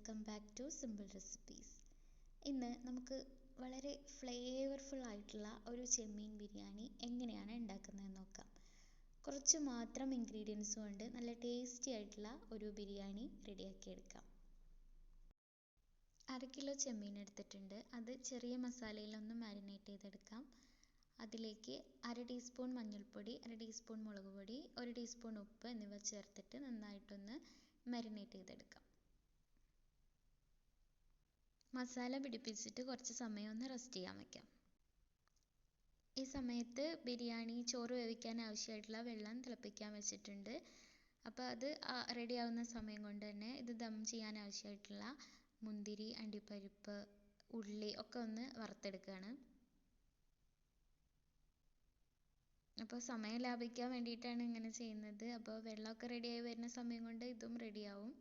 Welcome back to simple recipes ഇന്ന് നമുക്ക് വളരെ ഫ്ലേവർഫുൾ ആയിട്ടുള്ള ഒരു ചെമ്മീൻ ബിരിയാണി എങ്ങനെയാണ് ഉണ്ടാക്കുന്നതെന്ന് നോക്കാം. കുറച്ച് മാത്രം ഇൻഗ്രീഡിയൻസ് കൊണ്ട് നല്ല ടേസ്റ്റി ആയിട്ടുള്ള ഒരു ബിരിയാണി റെഡിയാക്കി എടുക്കാം. അര കിലോ ചെമ്മീൻ എടുത്തിട്ടുണ്ട്. അത് ചെറിയ മസാലയിലൊന്ന് മാരിനേറ്റ് ചെയ്തെടുക്കാം. അതിലേക്ക് അര ടീസ്പൂൺ മഞ്ഞൾപ്പൊടി അര ടീസ്പൂൺ മുളക് പൊടി ഒരു ടീസ്പൂൺ ഉപ്പ് എന്നിവ ചേർത്തിട്ട് നന്നായിട്ടൊന്ന് മാരിനേറ്റ് ചെയ്തെടുക്കാം. മസാല പിടിപ്പിച്ചിട്ട് കുറച്ച് സമയം ഒന്ന് റെസ്റ്റ് ചെയ്യാൻ വയ്ക്കാം ഈ സമയത്ത് ബിരിയാണി ചോറ് വേവിക്കാൻ ആവശ്യമായിട്ടുള്ള വെള്ളം തിളപ്പിക്കാൻ വെച്ചിട്ടുണ്ട്. അപ്പോൾ അത് റെഡിയാവുന്ന സമയം കൊണ്ട് തന്നെ ഇത് ദം ചെയ്യാൻ ആവശ്യമായിട്ടുള്ള മുന്തിരി അണ്ടിപ്പരിപ്പ് ഉള്ളി ഒക്കെ ഒന്ന് വറുത്തെടുക്കുകയാണ് അപ്പോൾ സമയം ലാഭിക്കാൻ വേണ്ടിയിട്ടാണ് ഇങ്ങനെ ചെയ്യുന്നത്. അപ്പോൾ വെള്ളമൊക്കെ റെഡിയായി വരുന്ന സമയം കൊണ്ട് ഇതും റെഡിയാവും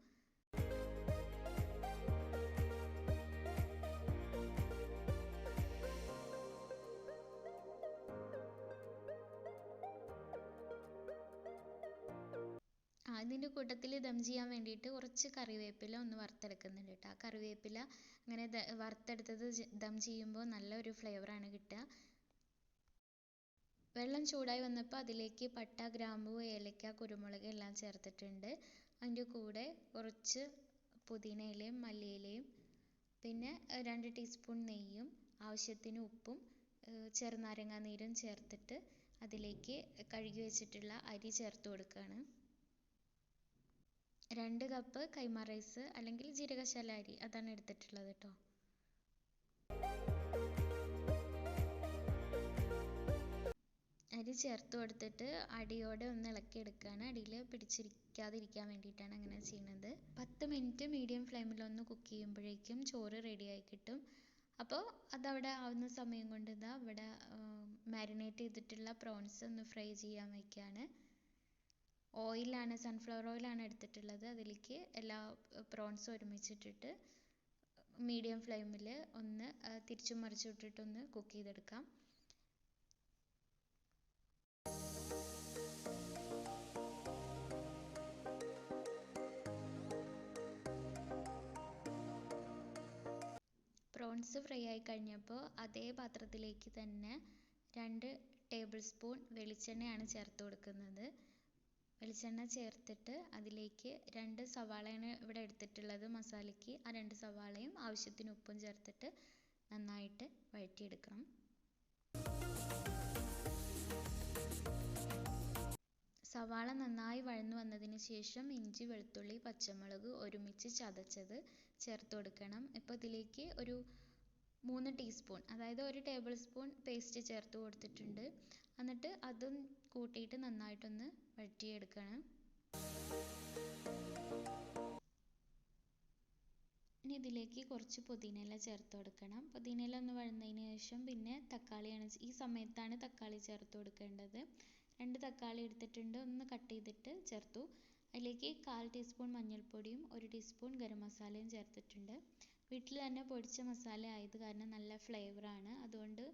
ആ ഇതിന്റെ കൂട്ടത്തിൽ ദം ചെയ്യാൻ വേണ്ടിയിട്ട് കുറച്ച് കറിവേപ്പില ഒന്ന് വറുത്തെടുക്കുന്നുണ്ട് കേട്ടോ. ആ കറിവേപ്പില അങ്ങനെ വറുത്തെടുത്തത് ദം ചെയ്യുമ്പോൾ നല്ലൊരു ഫ്ലേവറാണ് കിട്ടുക. വെള്ളം ചൂടായി വന്നപ്പോൾ അതിലേക്ക് പട്ട ഗ്രാമ്പു ഏലക്ക കുരുമുളക് എല്ലാം ചേർത്തിട്ടുണ്ട്. അതിന്റെ കൂടെ കുറച്ച് പുതിനയിലയും മല്ലിയിലയും പിന്നെ രണ്ട് ടീസ്പൂൺ നെയ്യും ആവശ്യത്തിന് ഉപ്പും ചെറുനാരങ്ങാ നീരും ചേർത്തിട്ട് അതിലേക്ക് കഴുകി വെച്ചിട്ടുള്ള അരി ചേർത്ത് കൊടുക്കുകയാണ്. രണ്ട് കപ്പ് കൈമ റൈസ് അല്ലെങ്കിൽ ജീരകശാല അരി. അതാണ് എടുത്തിട്ടുള്ളത് കേട്ടോ അരി ചേർത്ത് കൊടുത്തിട്ട് അടിയോടെ ഒന്ന് ഇളക്കി എടുക്കുകയാണ് അടിയിൽ പിടിച്ചിരിക്കാതിരിക്കാൻ വേണ്ടിയിട്ടാണ് അങ്ങനെ ചെയ്യുന്നത് പത്ത് മിനിറ്റ് മീഡിയം ഫ്ലെയിമിൽ ഒന്ന് കുക്ക് ചെയ്യുമ്പോഴേക്കും ചോറ് റെഡിയായി കിട്ടും. അപ്പോൾ അതവിടെ ആവുന്ന സമയം കൊണ്ട് ഇതാ ഇവിടെ മാരിനേറ്റ് ചെയ്തിട്ടുള്ള പ്രോൺസ് ഒന്ന് ഫ്രൈ ചെയ്യാൻ വയ്ക്കുകയാണ് ഓയിലാണ് സൺഫ്ലവർ ഓയിലാണ് എടുത്തിട്ടുള്ളത്. അതിലേക്ക് എല്ലാ പ്രോൺസും ഒരുമിച്ചിട്ടിട്ട് മീഡിയം ഫ്ലെയിമിൽ ഒന്ന് തിരിച്ചും മറിച്ചും ഇട്ടിട്ടൊന്ന് കുക്ക് ചെയ്തെടുക്കാം. പ്രോൺസ് ഫ്രൈ ആയി കഴിഞ്ഞപ്പോൾ അതേ പാത്രത്തിലേക്ക് തന്നെ രണ്ട് ടേബിൾ സ്പൂൺ വെളിച്ചെണ്ണയാണ് ചേർത്ത് കൊടുക്കുന്നത്. വെളിച്ചെണ്ണ ചേർത്തിട്ട് അതിലേക്ക് രണ്ട് സവാളയാണ് ഇവിടെ എടുത്തിട്ടുള്ളത് മസാലയ്ക്ക്. ആ രണ്ട് സവാളയും ആവശ്യത്തിന് ഉപ്പും ചേർത്തിട്ട് നന്നായിട്ട് വഴറ്റിയെടുക്കണം. സവാള നന്നായി വഴന്നു വന്നതിന് ശേഷം ഇഞ്ചി വെളുത്തുള്ളി പച്ചമുളക് ഒരുമിച്ച് ചതച്ചത് ചേർത്ത് കൊടുക്കണം. ഇപ്പോൾ ഇതിലേക്ക് ഒരു മൂന്ന് ടീസ്പൂൺ അതായത് ഒരു ടേബിൾ സ്പൂൺ പേസ്റ്റ് ചേർത്ത് കൊടുത്തിട്ടുണ്ട്. എന്നിട്ട് അതും കൂട്ടിയിട്ട് നന്നായിട്ടൊന്ന് വഴറ്റിയെടുക്കണം. ഇനി ഇതിലേക്ക് കുറച്ച് പുതിനയില ചേർത്ത് കൊടുക്കണം. പുതിനയില ഒന്ന് വഴന്നതിന് ശേഷം പിന്നെ തക്കാളിയാണ് ഈ സമയത്താണ് തക്കാളി ചേർത്ത് കൊടുക്കേണ്ടത്. രണ്ട് തക്കാളി എടുത്തിട്ടുണ്ട് ഒന്ന് കട്ട് ചെയ്തിട്ട് ചേർത്തു. അതിലേക്ക് കാൽ ടീസ്പൂൺ മഞ്ഞൾപ്പൊടിയും ഒരു ടീസ്പൂൺ ഗരം മസാലയും ചേർത്തിട്ടുണ്ട്. വീട്ടിൽ തന്നെ പൊടിച്ച മസാല ആയത് കാരണം നല്ല ആണ്. അതുകൊണ്ട്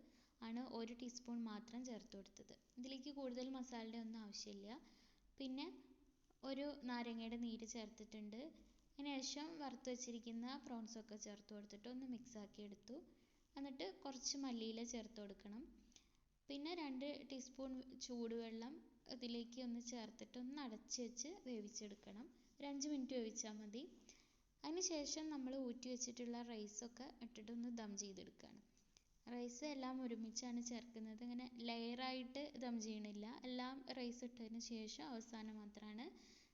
ആണ് ഒരു ടീസ്പൂൺ മാത്രം ചേർത്ത് കൊടുത്തത്. ഇതിലേക്ക് കൂടുതൽ മസാലയുടെ ഒന്നും ആവശ്യമില്ല. പിന്നെ ഒരു നാരങ്ങയുടെ നീര് ചേർത്തിട്ടുണ്ട്. അതിന് ശേഷം വറുത്ത് വെച്ചിരിക്കുന്ന പ്രോൺസൊക്കെ ചേർത്ത് കൊടുത്തിട്ട് ഒന്ന് മിക്സ് ആക്കി എടുത്തു. എന്നിട്ട് കുറച്ച് മല്ലിയില ചേർത്ത് കൊടുക്കണം. പിന്നെ രണ്ട് ടീസ്പൂൺ ചൂടുവെള്ളം ഇതിലേക്ക് ഒന്ന് ചേർത്തിട്ട് ഒന്ന് അടച്ച് വെച്ച് വേവിച്ചെടുക്കണം. ഒരു അഞ്ച് മിനിറ്റ് വേവിച്ചാൽ മതി. അതിന് ശേഷം നമ്മൾ ഊറ്റി വെച്ചിട്ടുള്ള റൈസൊക്കെ ഇട്ടിട്ട് ഒന്ന് ദം ചെയ്തെടുക്കുകയാണ് റൈസ് എല്ലാം ഒരുമിച്ചാണ് ചേർക്കുന്നത്. ഇങ്ങനെ ലെയറായിട്ട് ദം ചെയ്യണില്ല. എല്ലാം റൈസ് ഇട്ടതിന് ശേഷം അവസാനം മാത്രമാണ്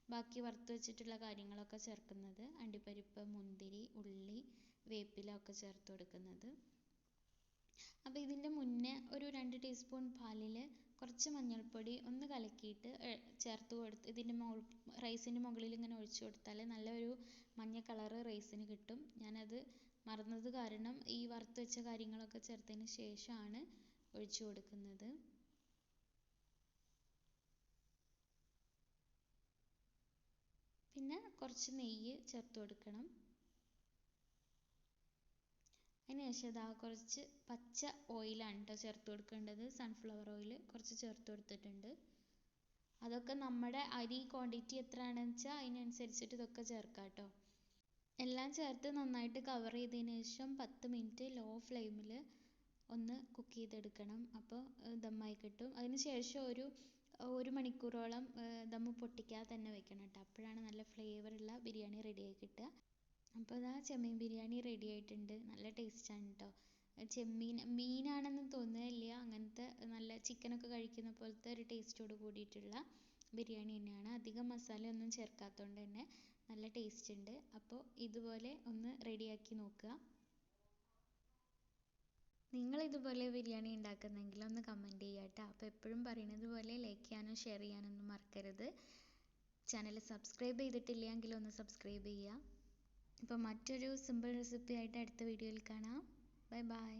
ബാക്കി വറുത്ത് വെച്ചിട്ടുള്ള കാര്യങ്ങളൊക്കെ ചേർക്കുന്നത്. അണ്ടിപ്പരിപ്പ് മുന്തിരി ഉള്ളി വേപ്പില ഒക്കെ ചേർത്ത് കൊടുക്കുന്നത്. അപ്പോൾ ഇതിന്റെ മുന്നേ ഒരു രണ്ട് ടീസ്പൂൺ പാലിൽ കുറച്ച് മഞ്ഞൾപ്പൊടി ഒന്ന് കലക്കിയിട്ട് ചേർത്ത് കൊടുത്ത് ഇതിന്റെ മുകൾ റൈസിന്റെ മുകളിൽ ഇങ്ങനെ ഒഴിച്ച് കൊടുത്താൽ നല്ലൊരു മഞ്ഞ കളറ് റൈസിന് കിട്ടും. ഞാനത് മറന്നത് കാരണം ഈ വറുത്ത് വെച്ച കാര്യങ്ങളൊക്കെ ചേർത്തതിന് ശേഷമാണ് ഒഴിച്ചു കൊടുക്കുന്നത്. പിന്നെ കുറച്ച് നെയ്യ് ചേർത്ത് കൊടുക്കണം. അതിന് ശേഷം ഇതാ കുറച്ച് പച്ച ഓയിലാണ് കേട്ടോ ചേർത്ത് കൊടുക്കേണ്ടത്. സൺഫ്ലവർ ഓയിൽ കുറച്ച് ചേർത്ത് കൊടുത്തിട്ടുണ്ട്. അതൊക്കെ നമ്മുടെ അരി ക്വാണ്ടിറ്റി എത്രയാണെന്ന് വെച്ചാൽ അതിനനുസരിച്ചിട്ട് ഇതൊക്കെ ചേർക്കാം കേട്ടോ എല്ലാം ചേർത്ത് നന്നായിട്ട് കവർ ചെയ്തതിന് ശേഷം പത്ത് മിനിറ്റ് ലോ ഫ്ലെയിമിൽ ഒന്ന് കുക്ക് ചെയ്തെടുക്കണം. അപ്പോൾ ദമ്മായി കിട്ടും. അതിന് ശേഷം ഒരു ഒരു മണിക്കൂറോളം ദമ്മ് പൊട്ടിക്കാതെ തന്നെ വെക്കണം കേട്ടോ അപ്പോഴാണ് നല്ല ഫ്ലേവറുള്ള ബിരിയാണി റെഡിയായി കിട്ടുക. അപ്പോൾ ഇതാ ചെമ്മീൻ ബിരിയാണി റെഡി ആയിട്ടുണ്ട്. നല്ല ടേസ്റ്റാണ് കേട്ടോ ചെമ്മീൻ മീനാണെന്ന് തോന്നുകയില്ല അങ്ങനത്തെ നല്ല ചിക്കനൊക്കെ കഴിക്കുന്ന പോലത്തെ ഒരു ടേസ്റ്റോട് കൂടിയിട്ടുള്ള ബിരിയാണി തന്നെയാണ്. അധികം മസാലയൊന്നും ചേർക്കാത്തതുകൊണ്ട് തന്നെ നല്ല ടേസ്റ്റ് ഉണ്ട്. അപ്പോൾ ഇതുപോലെ ഒന്ന് റെഡിയാക്കി നോക്കുക. നിങ്ങൾ ഇതുപോലെ ബിരിയാണി ഉണ്ടാക്കുന്നെങ്കിൽ ഒന്ന് കമന്റ് ചെയ്യുക കേട്ടോ അപ്പോൾ എപ്പോഴും പറയുന്നത് പോലെ ലൈക്ക് ചെയ്യാനോ ഷെയർ ചെയ്യാനൊന്നും മറക്കരുത്. ചാനൽ സബ്സ്ക്രൈബ് ചെയ്തിട്ടില്ലെങ്കിൽ ഒന്ന് സബ്സ്ക്രൈബ് ചെയ്യുക. അപ്പോൾ മറ്റൊരു സിമ്പിൾ റെസിപ്പി ആയിട്ട് അടുത്ത വീഡിയോയിൽ കാണാം. Bye bye